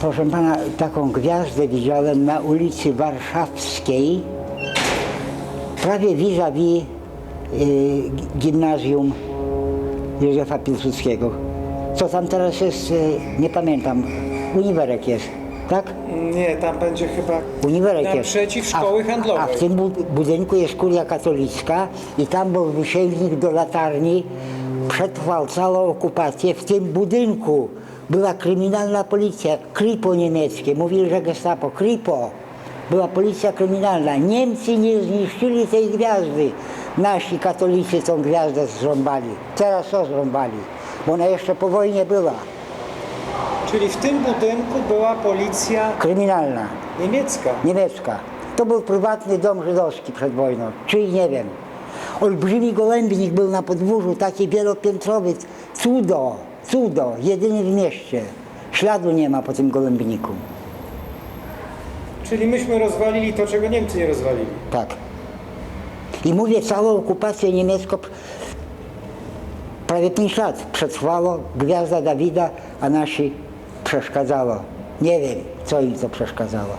proszę pana, taką gwiazdę widziałem na ulicy Warszawskiej, prawie vis-a-vis y, gimnazjum Józefa Piłsudskiego. Co tam teraz jest, y, nie pamiętam, uniwerek jest, tak? Nie, tam będzie chyba Uniwerek jest. naprzeciw A- szkoły A handlowej. w tym bu- budynku jest kuria katolicka i tam był wysięgnik do latarni. Przetrwał całą okupację. W tym budynku była kryminalna policja, Kripo niemieckie. Mówili, że gestapo, Kripo. Była policja kryminalna. Niemcy nie zniszczyli tej gwiazdy. Nasi katolicy tą gwiazdę zrąbali. Teraz co zrąbali? Bo ona jeszcze po wojnie była. Czyli w tym budynku była policja Kryminalna. niemiecka. niemiecka. To był prywatny dom żydowski przed wojną, czyli nie wiem. Olbrzymi gołębnik był na podwórzu, taki wielopiętrowy, cudo, cudo, jedyny w mieście. Śladu nie ma po tym gołębniku. Czyli myśmy rozwalili to, czego Niemcy nie rozwalili. Tak. I mówię, całą okupację niemiecką prawie 5 lat przetrwało, gwiazda Dawida, a nasi przeszkadzało. Nie wiem, co im to przeszkadzało.